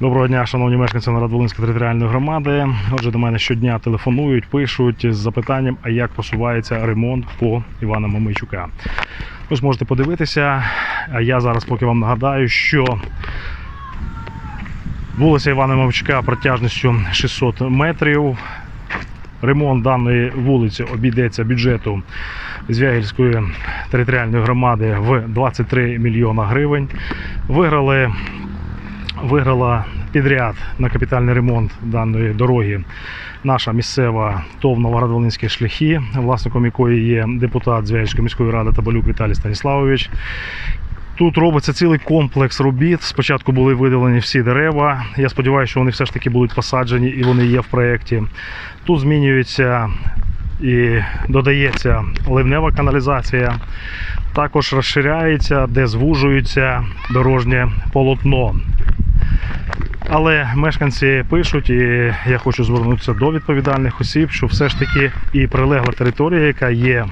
Доброго дня, шановні мешканці Новоград-Волинської територіальної громади. Отже, до мене щодня телефонують, пишуть з запитанням, а як посувається ремонт по Івана Мамийчука. Ви ж можете подивитися. А я зараз поки вам нагадаю, що вулиця Івана Мамийчука протяжністю 600 метрів. Ремонт даної вулиці обійдеться бюджету Звягільської територіальної громади в 23 мільйона гривень. Виграли виграла підряд на капітальний ремонт даної дороги наша місцева ТОВ Новоград-Волинські шляхи, власником якої є депутат Звягільської міської ради Табалюк Віталій Станіславович. Тут робиться цілий комплекс робіт. Спочатку були видалені всі дерева. Я сподіваюся, що вони все ж таки будуть посаджені і вони є в проєкті. Тут змінюється і додається ливнева каналізація. Також розширяється, де звужується дорожнє полотно. Але мешканці пишуть, і я хочу звернутися до відповідальних осіб, що все ж таки і прилегла територія, яка є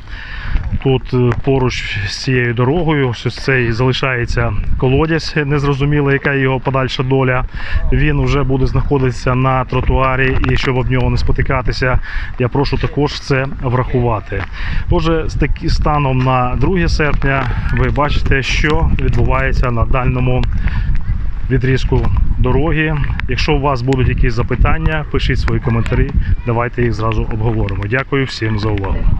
тут е, поруч з цією дорогою, що цей залишається колодязь, незрозуміло, яка його подальша доля. Він вже буде знаходитися на тротуарі, і щоб об нього не спотикатися, я прошу також це врахувати. Отже, станом на 2 серпня ви бачите, що відбувається на дальному відрізку дороги. Якщо у вас будуть якісь запитання, пишіть свої коментарі, давайте їх зразу обговоримо. Дякую всім за увагу.